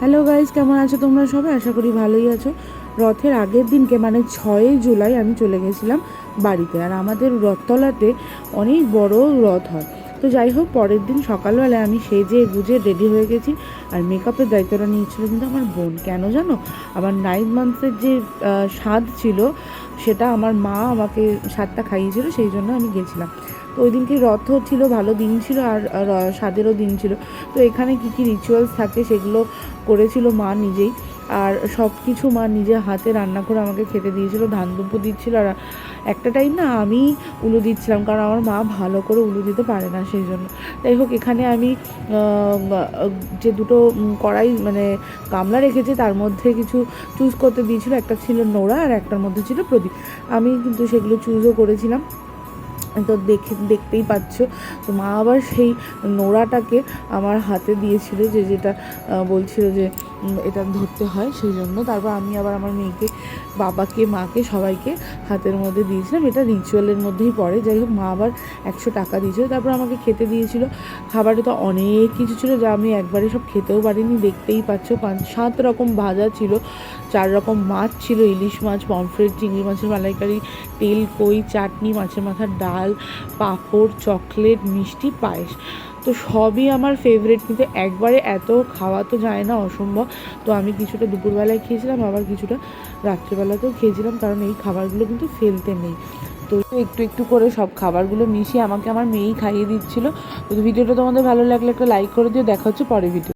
Hello guys কেমন আছো তোমরা সবাই? আশা করি ভালোই আছো। রথের আগের দিনকে মানে ছয়ই জুলাই, আমি চলে গেছিলাম বাড়িতে। আর আমাদের রথতলাতে অনেক বড় রথ হয়। তো যাই হোক, পরের দিন সকালবেলায় আমি সেজে গুজে রেডি হয়ে গেছি। আর মেকআপের দায়িত্বটা নিয়েছিল কিন্তু আমার বোন। কেন জানো? আমার নাইন মান্থসের যে স্বাদ ছিল, সেটা আমার মা আমাকে স্বাদটা খাইয়েছিল, সেই জন্য আমি গেছিলাম। তো ওই দিনকে রথ ছিল, ভালো দিন ছিল, আর স্বাদেরও দিন ছিল। তো এখানে কী কী রিচুয়ালস থাকে সেগুলো করেছিল মা নিজেই। আর সব কিছু মা নিজে হাতে রান্না করে আমাকে খেতে দিয়েছিল, ধান দুব্বো দিচ্ছিল আর একটা টাইম না আমি উলু দিচ্ছিলাম কারণ আমার মা ভালো করে উলু দিতে পারে না সেই জন্য। যাই হোক, এখানে আমি যে দুটো কড়াই মানে গামলা রেখেছি তার মধ্যে কিছু চুজ করতে দিয়েছিল, একটা ছিল নোড়া আর একটার মধ্যে ছিল প্রদীপ। আমি কিন্তু সেগুলো চুজও করেছিলাম। তো দেখে, দেখতেই পাচ্ছ। তো মা আবার সেই নোড়াটাকে আমার হাতে দিয়েছিল যে যেটা বলছিল যে এটা ধরতে হয় সেই জন্য। তারপর আমি আবার আমার মেয়েকে, বাবাকে, মাকে সবাইকে হাতের মধ্যে দিয়েছিলাম। এটা রিচুয়ালের মধ্যেই পড়ে। যাই হোক, মা আবার একশো টাকা দিয়েছিল। তারপর আমাকে খেতে দিয়েছিল। খাবারে তো অনেক কিছু ছিল যা আমি একবারে সব খেতেও পারিনি। দেখতেই পাচ্ছ, পাঁচ, সাত রকম ভাজা ছিল। চার রকম মাছ ছিল। ইলিশ মাছ, পমফ্রেট, চিংড়ি মাছের মালাইকারি, তেল, কই, চাটনি, মাছের মাথার ডাল, পাঁপড়, চকলেট, মিষ্টি, পায়েস। তো সবই আমার ফেভারিট কিন্তু একবারে এত খাওয়া তো যায় না, অসম্ভব। তো আমি কিছুটা দুপুরবেলায় খেয়েছিলাম, আবার কিছুটা রাত্রিবেলাতেও খেয়েছিলাম, কারণ এই খাবারগুলো কিন্তু ফেলতে নেই। তো একটু একটু করে সব খাবারগুলো মিশিয়ে আমাকে আমার মেয়েই খাইয়ে দিচ্ছিল। তো ভিডিওটা তোমাদের ভালো লাগলে একটা লাইক করে দিও, দেখা হচ্ছে পরে ভিডিও